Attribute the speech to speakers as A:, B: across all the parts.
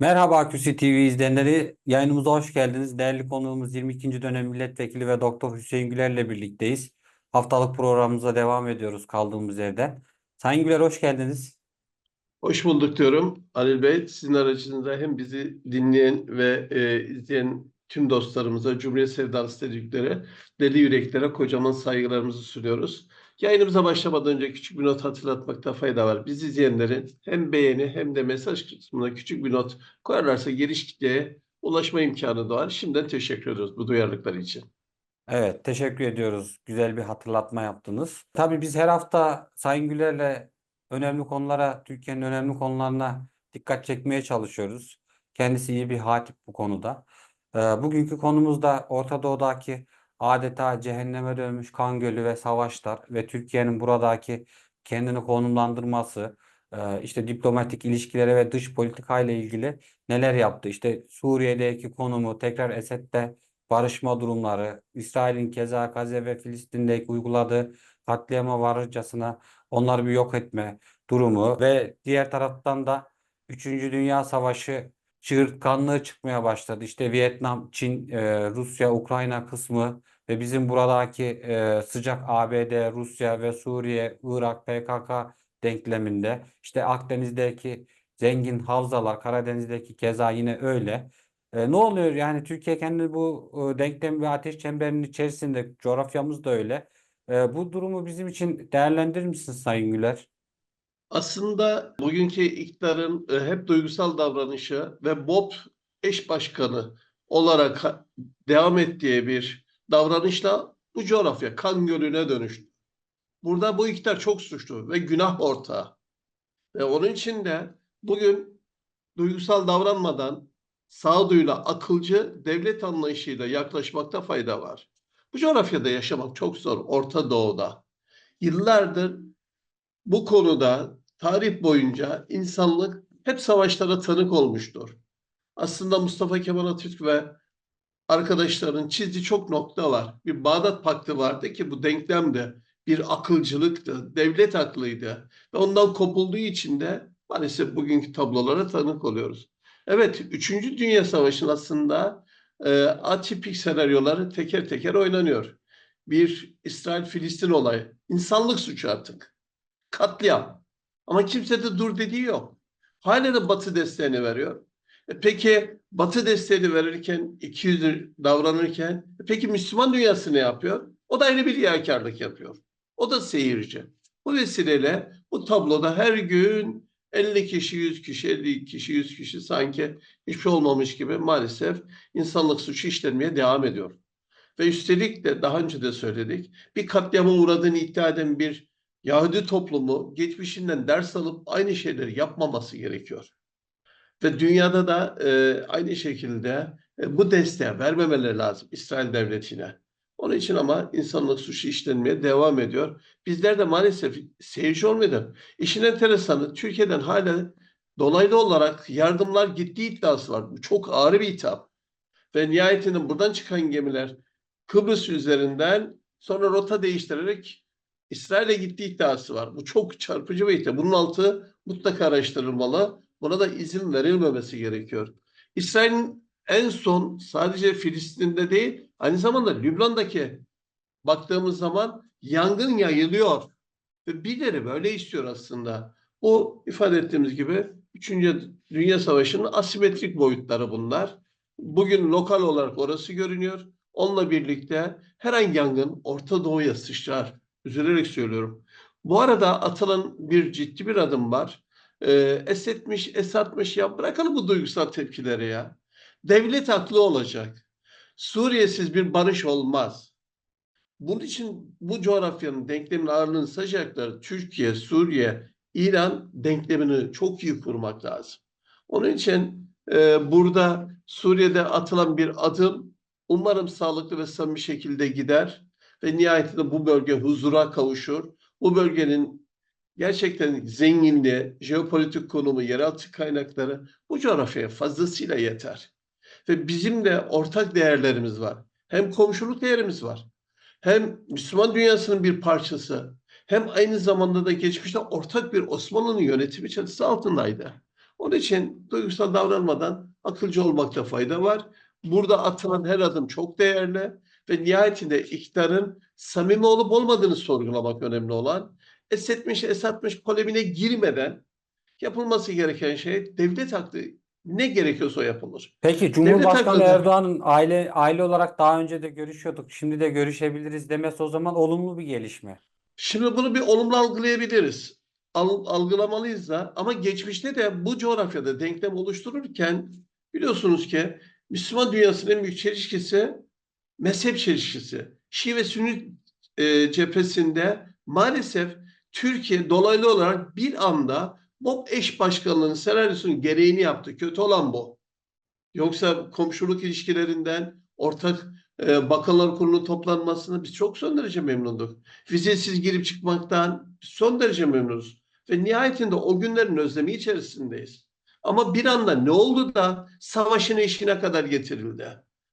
A: Merhaba Aküsi TV izleyenleri. Yayınımıza hoş geldiniz. Değerli konuğumuz 22. dönem milletvekili ve Doktor Hüseyin Güler'le birlikteyiz. Haftalık programımıza devam ediyoruz kaldığımız yerden. Sayın Güler hoş geldiniz.
B: Hoş bulduk diyorum Halil Bey. Sizin aracınızda hem bizi dinleyen ve e, izleyen tüm dostlarımıza, Cumhuriyet sevdalısı dedikleri deli yüreklere kocaman saygılarımızı sunuyoruz. Yayınımıza başlamadan önce küçük bir not hatırlatmakta fayda var. Biz izleyenlerin hem beğeni hem de mesaj kısmına küçük bir not koyarlarsa giriş kitleye ulaşma imkanı doğar. Şimdiden teşekkür ediyoruz bu duyarlılıkları için.
A: Evet, teşekkür ediyoruz. Güzel bir hatırlatma yaptınız. Tabii biz her hafta Sayın Güler'le önemli konulara, Türkiye'nin önemli konularına dikkat çekmeye çalışıyoruz. Kendisi iyi bir hatip bu konuda. Ee, bugünkü konumuz da Orta Doğu'daki adeta cehenneme dönmüş kan gölü ve savaşlar ve Türkiye'nin buradaki kendini konumlandırması, e, işte diplomatik ilişkilere ve dış politika ile ilgili neler yaptı? İşte Suriye'deki konumu, tekrar Esed'de barışma durumları, İsrail'in keza Gazze ve Filistin'deki uyguladığı katliama varırcasına onları bir yok etme durumu ve diğer taraftan da 3. Dünya Savaşı çığırtkanlığı çıkmaya başladı. İşte Vietnam, Çin, e, Rusya, Ukrayna kısmı ve bizim buradaki e, sıcak ABD, Rusya ve Suriye, Irak, PKK denkleminde işte Akdeniz'deki zengin havzalar, Karadeniz'deki keza yine öyle. E, ne oluyor yani Türkiye kendi bu e, denklem ve ateş çemberinin içerisinde coğrafyamız da öyle. E, bu durumu bizim için değerlendirir misiniz Sayın Güler?
B: Aslında bugünkü iktidarın e, hep duygusal davranışı ve BOP eş başkanı olarak devam ettiği bir davranışla bu coğrafya kan gölüne dönüştü. Burada bu iktidar çok suçlu ve günah ortağı. Ve onun için de bugün duygusal davranmadan sağduyuyla, akılcı devlet anlayışıyla yaklaşmakta fayda var. Bu coğrafyada yaşamak çok zor, Orta Doğu'da. Yıllardır bu konuda tarih boyunca insanlık hep savaşlara tanık olmuştur. Aslında Mustafa Kemal Atatürk ve arkadaşların çizdiği çok nokta var. Bir Bağdat Paktı vardı ki bu denklemde bir akılcılıktı, devlet aklıydı. Ve ondan kopulduğu için de maalesef bugünkü tablolara tanık oluyoruz. Evet, Üçüncü Dünya Savaşı'nın aslında e, atipik senaryoları teker teker oynanıyor. Bir İsrail-Filistin olayı, insanlık suçu artık katliam. Ama kimse de dur dediği yok. Hala da Batı desteğini veriyor. E peki Batı desteğini verirken, 200 davranırken, e peki Müslüman dünyası ne yapıyor? O da ayrı bir riyakarlık yapıyor. O da seyirci. Bu vesileyle bu tabloda her gün 50 kişi, 100 kişi, 50 kişi, 100 kişi sanki hiçbir şey olmamış gibi maalesef insanlık suçu işlenmeye devam ediyor. Ve üstelik de daha önce de söyledik, bir katliama uğradığını iddia eden bir Yahudi toplumu geçmişinden ders alıp aynı şeyleri yapmaması gerekiyor. Ve dünyada da e, aynı şekilde e, bu desteği vermemeleri lazım İsrail devletine. Onun için ama insanlık suçu işlenmeye devam ediyor. Bizler de maalesef seyirci olmadan. İşin enteresanı Türkiye'den hala dolaylı olarak yardımlar gittiği iddiası var. Bu çok ağır bir itham. Ve nihayetinde buradan çıkan gemiler Kıbrıs üzerinden sonra rota değiştirerek İsrail'e gittiği iddiası var. Bu çok çarpıcı bir iddia. Bunun altı mutlaka araştırılmalı. Buna da izin verilmemesi gerekiyor. İsrail'in en son sadece Filistin'de değil, aynı zamanda Lübnan'daki baktığımız zaman yangın yayılıyor. Ve birileri böyle istiyor aslında. Bu ifade ettiğimiz gibi 3. Dünya Savaşı'nın asimetrik boyutları bunlar. Bugün lokal olarak orası görünüyor. Onunla birlikte her an yangın Orta Doğu'ya sıçrar üzülerek söylüyorum. Bu arada atılan bir ciddi bir adım var. Ee, Esetmiş, Esatmış ya bırakalım bu duygusal tepkileri ya. Devlet haklı olacak. Suriye'siz bir barış olmaz. Bunun için bu coğrafyanın denklemin ağırlığını sayacaklar. Türkiye, Suriye, İran denklemini çok iyi kurmak lazım. Onun için e, burada Suriye'de atılan bir adım umarım sağlıklı ve samimi şekilde gider ve nihayetinde bu bölge huzura kavuşur. Bu bölgenin gerçekten zenginliği, jeopolitik konumu, yeraltı kaynakları bu coğrafyaya fazlasıyla yeter. Ve bizim de ortak değerlerimiz var. Hem komşuluk değerimiz var. Hem Müslüman dünyasının bir parçası. Hem aynı zamanda da geçmişte ortak bir Osmanlı'nın yönetimi çatısı altındaydı. Onun için duygusal davranmadan akılcı olmakta fayda var. Burada atılan her adım çok değerli ve nihayetinde iktidarın samimi olup olmadığını sorgulamak önemli olan. Essetmiş, esatmış polemine girmeden yapılması gereken şey devlet haklı ne gerekiyorsa o yapılır.
A: Peki Cumhurbaşkanı Erdoğan'ın aile aile olarak daha önce de görüşüyorduk, şimdi de görüşebiliriz demesi o zaman olumlu bir gelişme.
B: Şimdi bunu bir olumlu algılayabiliriz. Al- algılamalıyız da ama geçmişte de bu coğrafyada denklem oluştururken biliyorsunuz ki Müslüman dünyasının en büyük çelişkisi mezhep çelişkisi. Şii ve Sünni e, cephesinde maalesef Türkiye dolaylı olarak bir anda BOP eş başkanlığının senaryosunun gereğini yaptı. Kötü olan bu. Yoksa komşuluk ilişkilerinden ortak e, bakanlar kurulu toplanmasını biz çok son derece memnunduk. Vizesiz girip çıkmaktan son derece memnunuz. Ve nihayetinde o günlerin özlemi içerisindeyiz. Ama bir anda ne oldu da savaşın eşiğine kadar getirildi?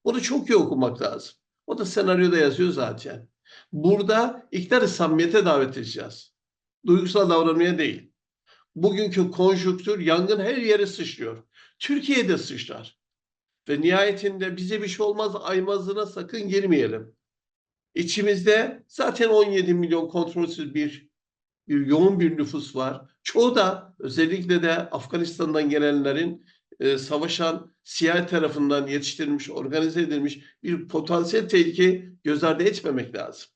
B: Bunu çok iyi okumak lazım. O da senaryoda yazıyor zaten. Burada iktidarı samimiyete davet edeceğiz. Duygusal davranmaya değil. Bugünkü konjüktür yangın her yere sıçrıyor. Türkiye'de sıçrar. Ve nihayetinde bize bir şey olmaz aymazlığına sakın girmeyelim. İçimizde zaten 17 milyon kontrolsüz bir, bir yoğun bir nüfus var. Çoğu da özellikle de Afganistan'dan gelenlerin e, savaşan CIA tarafından yetiştirilmiş, organize edilmiş bir potansiyel tehlike göz ardı etmemek lazım.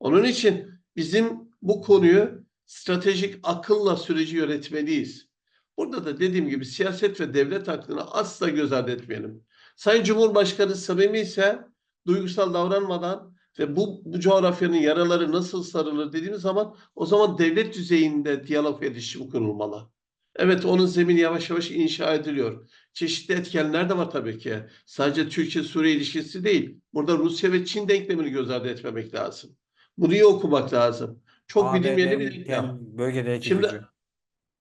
B: Onun için bizim bu konuyu stratejik akılla süreci yönetmeliyiz. Burada da dediğim gibi siyaset ve devlet aklını asla göz ardı etmeyelim. Sayın Cumhurbaşkanı samimi ise duygusal davranmadan ve bu, bu coğrafyanın yaraları nasıl sarılır dediğimiz zaman o zaman devlet düzeyinde diyalog ve iletişim kurulmalı. Evet onun zemini yavaş yavaş inşa ediliyor. Çeşitli etkenler de var tabii ki. Sadece Türkiye-Suriye ilişkisi değil. Burada Rusya ve Çin denklemini göz ardı etmemek lazım. Bunu iyi okumak lazım. Çok bilinmeyeni bir
A: ABD'nin
B: denklem.
A: kendi bölgedeki
B: Şimdi-
A: gücü.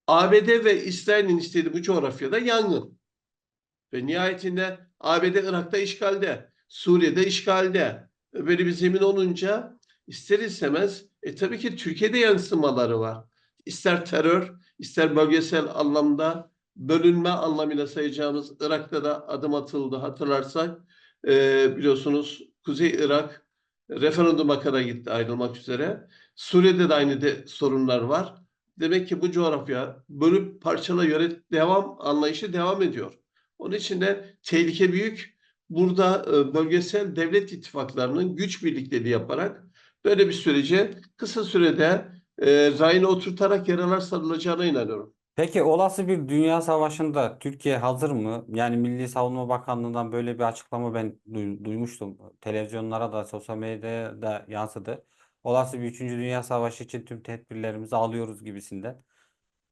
B: ABD ve İsrail'in istediği bu coğrafyada yangın. Ve nihayetinde ABD Irak'ta işgalde, Suriye'de işgalde. Böyle bir zemin olunca ister istemez e, tabii ki Türkiye'de yansımaları var. İster terör, ister bölgesel anlamda bölünme anlamıyla sayacağımız Irak'ta da adım atıldı hatırlarsak. E, biliyorsunuz Kuzey Irak referanduma kadar gitti ayrılmak üzere. Suriye'de de aynı de sorunlar var. Demek ki bu coğrafya bölüp parçala yönet devam anlayışı devam ediyor. Onun için de tehlike büyük. Burada e, bölgesel devlet ittifaklarının güç birlikteliği yaparak böyle bir sürece kısa sürede e, rayına oturtarak yaralar sarılacağına inanıyorum.
A: Peki olası bir dünya savaşında Türkiye hazır mı? Yani Milli Savunma Bakanlığı'ndan böyle bir açıklama ben duy- duymuştum. Televizyonlara da sosyal medyaya da yansıdı. Olası bir 3. Dünya Savaşı için tüm tedbirlerimizi alıyoruz gibisinden.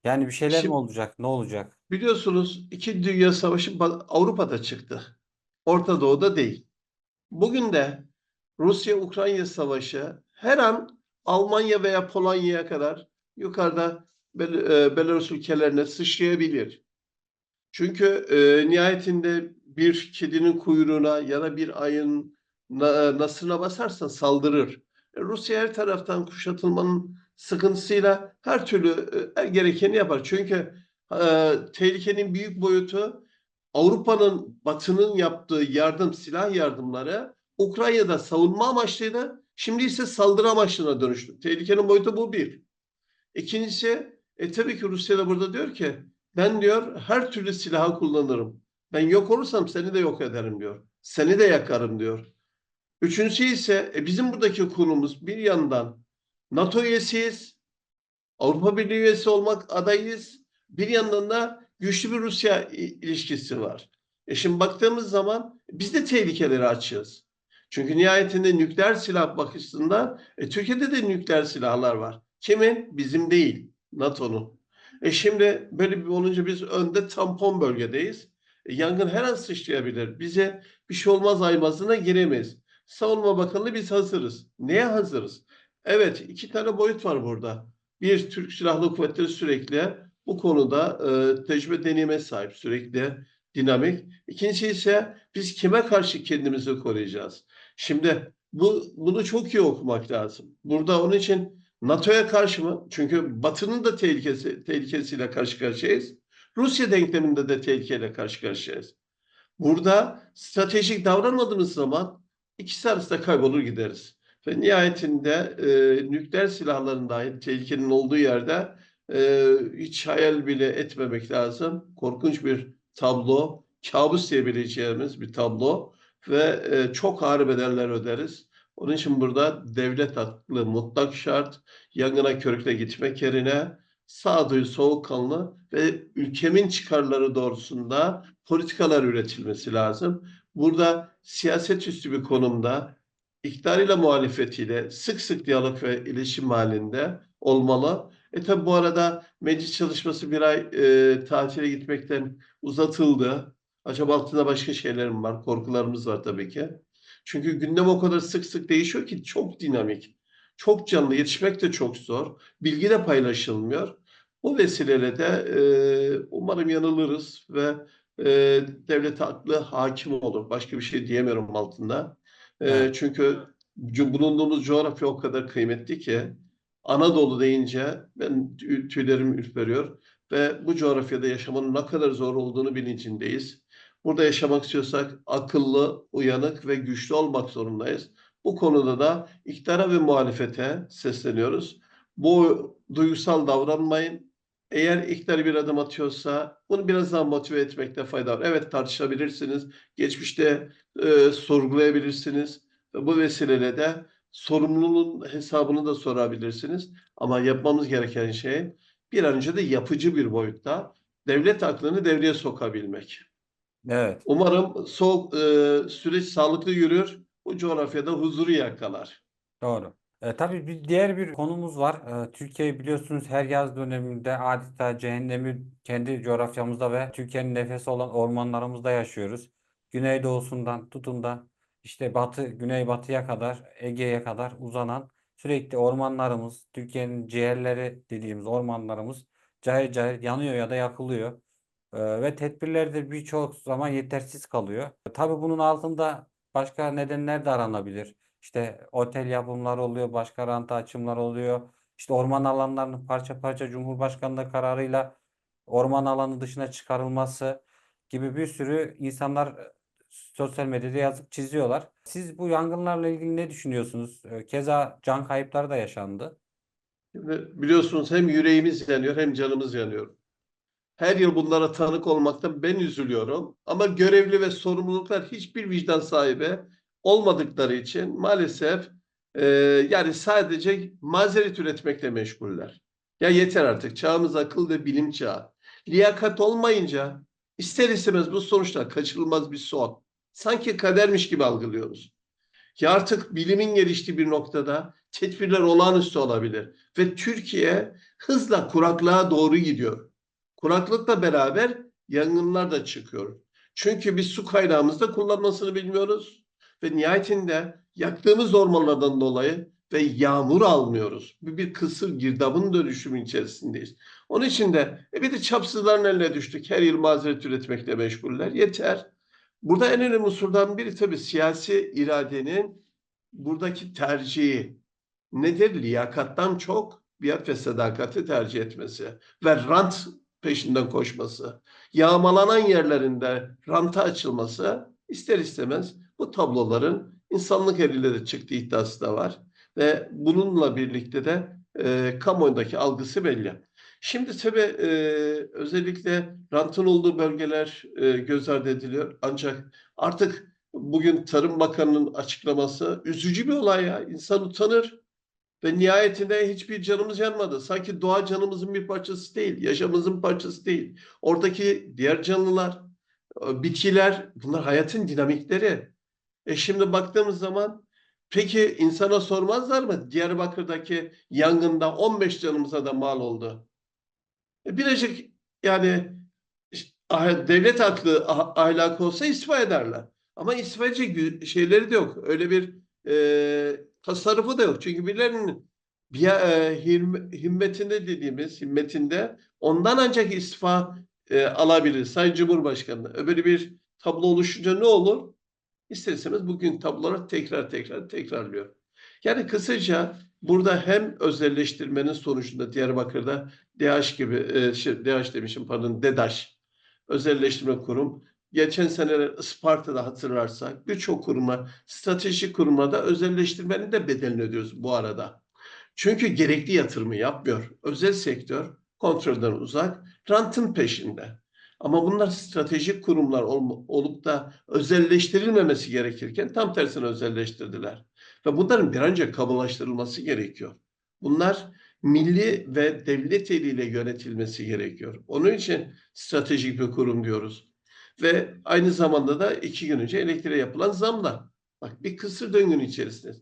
A: Yani bir şeyler mi
B: Şimdi-
A: olacak? Ne olacak?
B: Biliyorsunuz iki dünya savaşı Avrupa'da çıktı. Orta Doğu'da değil. Bugün de Rusya-Ukrayna savaşı her an Almanya veya Polonya'ya kadar yukarıda Bel e, Belarus ülkelerine sıçrayabilir. Çünkü e, nihayetinde bir kedinin kuyruğuna ya da bir ayın na- nasırına basarsan saldırır. Rusya her taraftan kuşatılmanın sıkıntısıyla her türlü e, gerekeni yapar. Çünkü e, tehlikenin büyük boyutu Avrupa'nın, Batı'nın yaptığı yardım, silah yardımları Ukrayna'da savunma amaçlıydı. Şimdi ise saldırı amaçlına dönüştü. Tehlikenin boyutu bu bir. İkincisi, e, tabii ki Rusya da burada diyor ki, ben diyor her türlü silahı kullanırım. Ben yok olursam seni de yok ederim diyor. Seni de yakarım diyor. Üçüncüsü ise e, bizim buradaki konumuz bir yandan NATO üyesiyiz. Avrupa Birliği üyesi olmak adayız. Bir yandan da güçlü bir Rusya ilişkisi var. E şimdi baktığımız zaman biz de tehlikeleri açığız. Çünkü nihayetinde nükleer silah bakışından e, Türkiye'de de nükleer silahlar var. Kimin? Bizim değil. NATO'nun. E şimdi böyle bir olunca biz önde tampon bölgedeyiz. E, yangın her an sıçrayabilir. Bize bir şey olmaz aymazlığına giremeyiz. Savunma Bakanlığı biz hazırız. Neye hazırız? Evet iki tane boyut var burada. Bir Türk Silahlı Kuvvetleri sürekli bu konuda e, tecrübe deneyime sahip sürekli dinamik. İkincisi ise biz kime karşı kendimizi koruyacağız? Şimdi bu bunu çok iyi okumak lazım. Burada onun için NATO'ya karşı mı? Çünkü Batı'nın da tehlikesi tehlikesiyle karşı karşıyayız. Rusya denkleminde de tehlikeyle karşı karşıyayız. Burada stratejik davranmadığımız zaman ikisi arasında kaybolur gideriz. Ve nihayetinde e, nükleer silahların dahi tehlikenin olduğu yerde e, hiç hayal bile etmemek lazım. Korkunç bir tablo, kabus diyebileceğimiz bir tablo ve e, çok ağır bedeller öderiz. Onun için burada devlet aklı mutlak şart. Yangına körükle gitmek yerine sağduyu, soğukkanlı ve ülkemin çıkarları doğrusunda politikalar üretilmesi lazım. Burada siyaset üstü bir konumda iktidarıyla muhalefetiyle sık sık diyalog ve iletişim halinde olmalı. E tabi bu arada meclis çalışması bir ay e, tatile gitmekten uzatıldı. Acaba altında başka şeyler mi var? Korkularımız var tabii ki. Çünkü gündem o kadar sık sık değişiyor ki çok dinamik. Çok canlı. Yetişmek de çok zor. Bilgi de paylaşılmıyor. Bu vesileyle de e, umarım yanılırız ve e, devlet aklı hakim olur. Başka bir şey diyemiyorum altında. E,
A: Evet.
B: çünkü bulunduğumuz coğrafya o kadar kıymetli ki Anadolu deyince ben tüy- tüylerim ürperiyor ve bu coğrafyada yaşamanın ne kadar zor olduğunu bilincindeyiz. Burada yaşamak istiyorsak akıllı, uyanık ve güçlü olmak zorundayız. Bu konuda da iktidara ve muhalefete sesleniyoruz. Bu duygusal davranmayın. Eğer iktidar bir adım atıyorsa bunu biraz daha motive etmekte fayda var. Evet tartışabilirsiniz. Geçmişte e, sorgulayabilirsiniz. Bu vesileyle de sorumluluğun hesabını da sorabilirsiniz. Ama yapmamız gereken şey bir an önce de yapıcı bir boyutta devlet aklını devreye sokabilmek.
A: Evet.
B: Umarım soğuk, e, süreç sağlıklı yürür. Bu coğrafyada huzuru yakalar.
A: Doğru. E, tabii bir diğer bir konumuz var. E, Türkiye biliyorsunuz her yaz döneminde adeta cehennemi kendi coğrafyamızda ve Türkiye'nin nefesi olan ormanlarımızda yaşıyoruz. Güneydoğusundan tutun da işte batı, güneybatıya kadar, Ege'ye kadar uzanan sürekli ormanlarımız, Türkiye'nin ciğerleri dediğimiz ormanlarımız cayır cayır yanıyor ya da yakılıyor. E, ve tedbirler de birçok zaman yetersiz kalıyor. Tabii bunun altında başka nedenler de aranabilir. İşte otel yapımları oluyor, başka ranta açımlar oluyor. İşte orman alanlarının parça parça Cumhurbaşkanlığı kararıyla orman alanı dışına çıkarılması gibi bir sürü insanlar e, sosyal medyada yazıp çiziyorlar. Siz bu yangınlarla ilgili ne düşünüyorsunuz? E, Keza can kayıpları da yaşandı.
B: Biliyorsunuz hem yüreğimiz yanıyor hem canımız yanıyor. Her yıl bunlara tanık olmaktan ben üzülüyorum. Ama görevli ve sorumluluklar hiçbir vicdan sahibi olmadıkları için maalesef e, yani sadece mazeret üretmekle meşguller. Ya yeter artık. Çağımız akıl ve bilim çağı. Liyakat olmayınca ister istemez bu sonuçlar kaçınılmaz bir son. Sanki kadermiş gibi algılıyoruz. Ya artık bilimin geliştiği bir noktada tedbirler olağanüstü olabilir. Ve Türkiye hızla kuraklığa doğru gidiyor. Kuraklıkla beraber yangınlar da çıkıyor. Çünkü biz su kaynağımızda kullanmasını bilmiyoruz. Ve nihayetinde yaktığımız ormanlardan dolayı ve yağmur almıyoruz. Bir, bir kısır girdabın dönüşümü içerisindeyiz. Onun için de e bir de çapsızların eline düştük. Her yıl mazeret üretmekle meşguller. Yeter. Burada en önemli unsurdan biri tabii siyasi iradenin buradaki tercihi. Nedir? Liyakattan çok biat ve sadakati tercih etmesi ve rant peşinden koşması. Yağmalanan yerlerinde ranta açılması ister istemez bu tabloların insanlık eliyle de çıktığı iddiası da var. Ve bununla birlikte de e, kamuoyundaki algısı belli. Şimdi tabii e, özellikle rantın olduğu bölgeler e, göz ardı ediliyor. Ancak artık bugün Tarım Bakanı'nın açıklaması üzücü bir olay ya. İnsan utanır. Ve nihayetinde hiçbir canımız yanmadı. Sanki doğa canımızın bir parçası değil, yaşamımızın parçası değil. Oradaki diğer canlılar, e, bitkiler, bunlar hayatın dinamikleri. E şimdi baktığımız zaman peki insana sormazlar mı? Diyarbakır'daki yangında 15 canımıza da mal oldu. E birazcık yani ah- devlet aklı, ah- ahlakı olsa istifa ederler. Ama istifa edecek şeyleri de yok. Öyle bir e, tasarrufu da yok. Çünkü birilerinin bir, e, him- himmetinde dediğimiz himmetinde ondan ancak istifa e, alabilir Sayın Cumhurbaşkanı. Böyle bir tablo oluşunca ne olur? İster istemez bugün tablolar tekrar tekrar tekrarlıyor. Yani kısaca Burada hem özelleştirmenin sonucunda Diyarbakır'da DH gibi, e, şey, DH demişim pardon, DEDAŞ özelleştirme kurum. Geçen seneler Isparta'da hatırlarsak birçok kuruma, stratejik kurumlarda özelleştirmenin de bedelini ödüyoruz bu arada. Çünkü gerekli yatırımı yapmıyor. Özel sektör kontrolden uzak, rantın peşinde. Ama bunlar stratejik kurumlar ol- olup da özelleştirilmemesi gerekirken tam tersine özelleştirdiler. Ve bunların bir önce kamulaştırılması gerekiyor. Bunlar milli ve devlet eliyle yönetilmesi gerekiyor. Onun için stratejik bir kurum diyoruz. Ve aynı zamanda da iki gün önce elektriğe yapılan zamlar. Bak bir kısır döngünün içerisinde.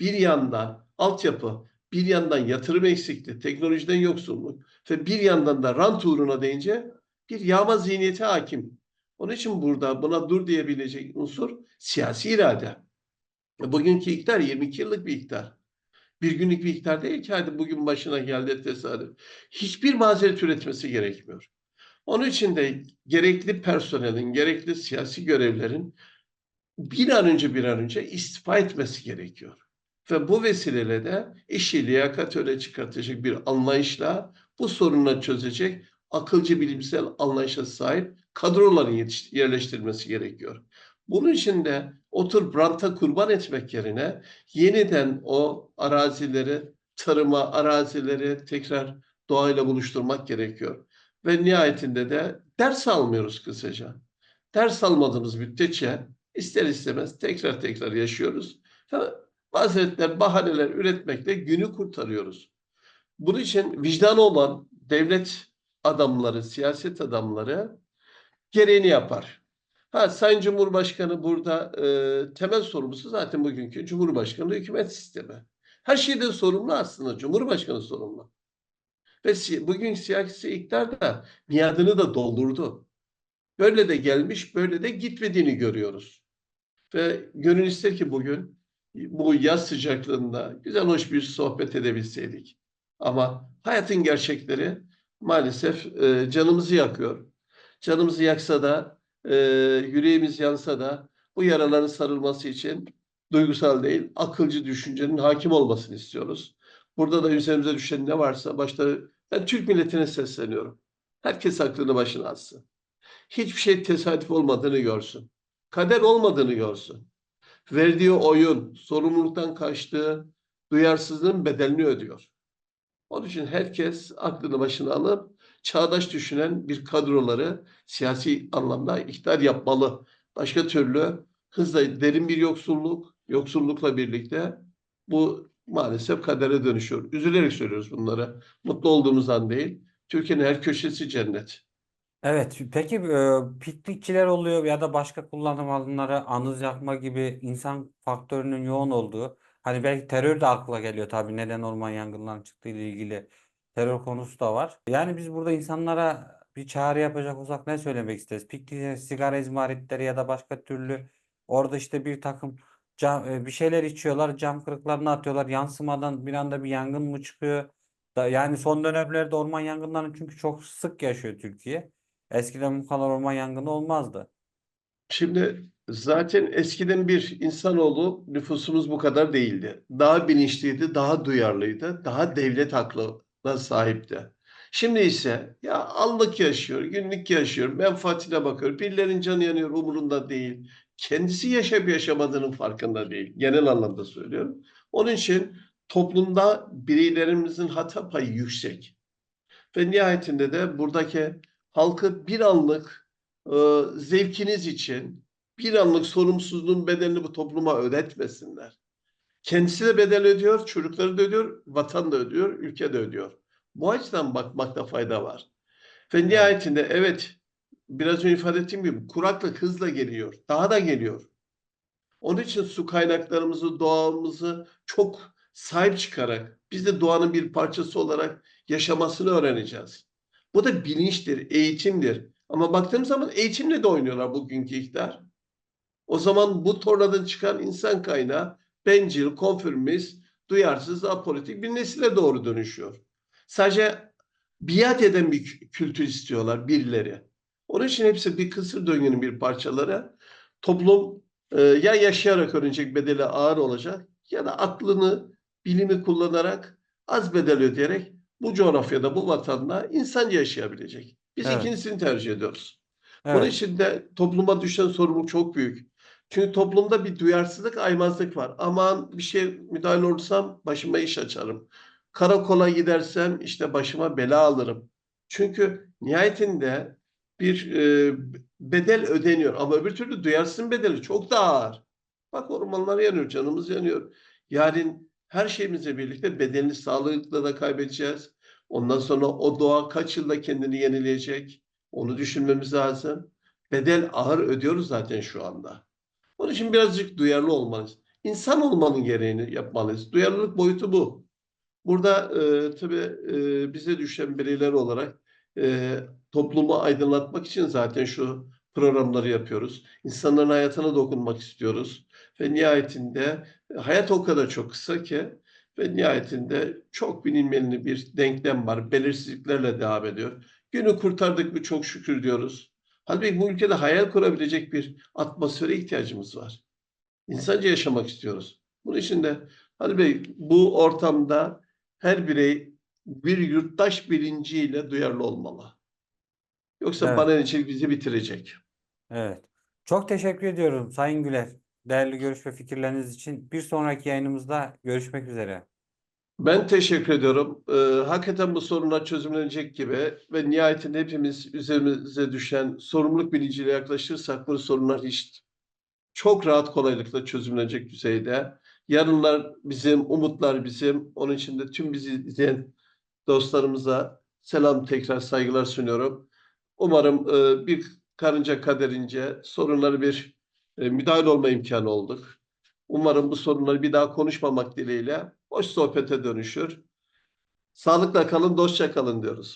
B: Bir yandan altyapı, bir yandan yatırım eksikliği, teknolojiden yoksunluk ve bir yandan da rant uğruna deyince bir yağma zihniyeti hakim. Onun için burada buna dur diyebilecek unsur siyasi irade. Bugünkü iktidar 22 yıllık bir iktidar. Bir günlük bir iktidar değil ki hadi bugün başına geldi tesadüf. Hiçbir mazeret üretmesi gerekmiyor. Onun için de gerekli personelin, gerekli siyasi görevlerin bir an önce bir an önce istifa etmesi gerekiyor. Ve bu vesileyle de işi liyakat öne çıkartacak bir anlayışla bu sorunları çözecek akılcı bilimsel anlayışa sahip kadroların yerleştirilmesi gerekiyor. Bunun için de oturup ranta kurban etmek yerine yeniden o arazileri, tarıma, arazileri tekrar doğayla buluşturmak gerekiyor. Ve nihayetinde de ders almıyoruz kısaca. Ders almadığımız müddetçe ister istemez tekrar tekrar yaşıyoruz. Mazeretler, bahaneler üretmekle günü kurtarıyoruz. Bunun için vicdanı olan devlet adamları, siyaset adamları gereğini yapar. Ha, Sayın Cumhurbaşkanı burada e, temel sorumlusu zaten bugünkü Cumhurbaşkanı hükümet sistemi. Her şeyden sorumlu aslında Cumhurbaşkanı sorumlu. Ve si bugün siyasi iktidar da miadını da doldurdu. Böyle de gelmiş, böyle de gitmediğini görüyoruz. Ve gönül ister ki bugün bu yaz sıcaklığında güzel hoş bir sohbet edebilseydik. Ama hayatın gerçekleri maalesef e, canımızı yakıyor. Canımızı yaksa da, e, yüreğimiz yansa da bu yaraların sarılması için duygusal değil, akılcı düşüncenin hakim olmasını istiyoruz. Burada da üzerimize düşen ne varsa başta ben Türk milletine sesleniyorum. Herkes aklını başına alsın. Hiçbir şey tesadüf olmadığını görsün. Kader olmadığını görsün. Verdiği oyun, sorumluluktan kaçtığı duyarsızlığın bedelini ödüyor. Onun için herkes aklını başına alıp çağdaş düşünen bir kadroları siyasi anlamda iktidar yapmalı. Başka türlü hızla derin bir yoksulluk, yoksullukla birlikte bu maalesef kadere dönüşüyor. Üzülerek söylüyoruz bunları. Mutlu olduğumuzdan değil. Türkiye'nin her köşesi cennet.
A: Evet, peki e, piknikçiler oluyor ya da başka kullanım alanları, anız yakma gibi insan faktörünün yoğun olduğu. Hani belki terör de akla geliyor tabii neden orman yangınlarının çıktığı ile ilgili terör konusu da var. Yani biz burada insanlara bir çağrı yapacak olsak ne söylemek isteriz? Piknik, sigara izmaritleri ya da başka türlü orada işte bir takım cam, e, bir şeyler içiyorlar, cam kırıklarına atıyorlar. Yansımadan bir anda bir yangın mı çıkıyor? Da, yani son dönemlerde orman yangınlarını çünkü çok sık yaşıyor Türkiye. Eskiden bu kadar orman yangını olmazdı.
B: Şimdi zaten eskiden bir insanoğlu nüfusumuz bu kadar değildi. Daha bilinçliydi, daha duyarlıydı, daha devlet aklına sahipti. Şimdi ise ya anlık yaşıyor, günlük yaşıyor, menfaatine bakıyor. Birilerinin canı yanıyor, umurunda değil. Kendisi yaşayıp yaşamadığının farkında değil. Genel anlamda söylüyorum. Onun için toplumda bireylerimizin hata payı yüksek. Ve nihayetinde de buradaki halkı bir anlık e, zevkiniz için bir anlık sorumsuzluğun bedelini bu topluma ödetmesinler. Kendisi de bedel ödüyor, çocukları da ödüyor, vatan da ödüyor, ülke de ödüyor. Bu açıdan bakmakta fayda var. Ve nihayetinde evet biraz önce ifade ettiğim gibi kuraklık hızla geliyor. Daha da geliyor. Onun için su kaynaklarımızı, doğamızı çok sahip çıkarak biz de doğanın bir parçası olarak yaşamasını öğreneceğiz. Bu da bilinçtir, eğitimdir. Ama baktığım zaman eğitimle de oynuyorlar bugünkü iktidar. O zaman bu tornadan çıkan insan kaynağı bencil, konformist, duyarsız, apolitik bir nesile doğru dönüşüyor. Sadece biat eden bir kü- kültür istiyorlar birileri. Onun için hepsi bir kısır döngünün bir parçaları. Toplum e, ya yaşayarak öğrenecek bedeli ağır olacak ya da aklını bilimi kullanarak az bedel ödeyerek bu coğrafyada, bu vatanda insanca yaşayabilecek. Biz
A: Evet.
B: ikincisini tercih ediyoruz. Bunun
A: Evet.
B: için de topluma düşen sorumluluk çok büyük. Çünkü toplumda bir duyarsızlık, aymazlık var. Aman bir şey müdahale olursam başıma iş açarım. Karakola gidersem işte başıma bela alırım. Çünkü nihayetinde bir e, bedel ödeniyor. Ama öbür türlü duyarsızın bedeli çok daha ağır. Bak ormanlar yanıyor, canımız yanıyor. Yarın her şeyimizle birlikte bedenini sağlıkla da kaybedeceğiz. Ondan sonra o doğa kaç yılda kendini yenileyecek? Onu düşünmemiz lazım. Bedel ağır ödüyoruz zaten şu anda. Onun için birazcık duyarlı olmalıyız. İnsan olmanın gereğini yapmalıyız. Duyarlılık boyutu bu. Burada e, tabii e, bize düşen bireyler olarak e, toplumu aydınlatmak için zaten şu programları yapıyoruz. İnsanların hayatına dokunmak istiyoruz. Ve nihayetinde e, hayat o kadar çok kısa ki ve nihayetinde çok bilinmeyeni bir denklem var. Belirsizliklerle devam ediyor. Günü kurtardık mı çok şükür diyoruz. Halbuki bu ülkede hayal kurabilecek bir atmosfere ihtiyacımız var. İnsanca yaşamak istiyoruz. Bunun için de Ali Bey bu ortamda her birey bir yurttaş bilinciyle duyarlı olmalı. Yoksa
A: Evet.
B: panel bizi bitirecek.
A: Evet. Çok teşekkür ediyorum Sayın Güler. Değerli görüş ve fikirleriniz için. Bir sonraki yayınımızda görüşmek üzere.
B: Ben teşekkür ediyorum. Ee, hakikaten bu sorunlar çözümlenecek gibi ve nihayetinde hepimiz üzerimize düşen sorumluluk bilinciyle yaklaşırsak bu sorunlar hiç çok rahat kolaylıkla çözümlenecek düzeyde. Yarınlar bizim, umutlar bizim. Onun için de tüm bizi izleyen dostlarımıza selam tekrar saygılar sunuyorum. Umarım e, bir karınca kaderince sorunları bir e, müdahale olma imkanı olduk. Umarım bu sorunları bir daha konuşmamak dileğiyle hoş sohbete dönüşür. Sağlıkla kalın, dostça kalın diyoruz.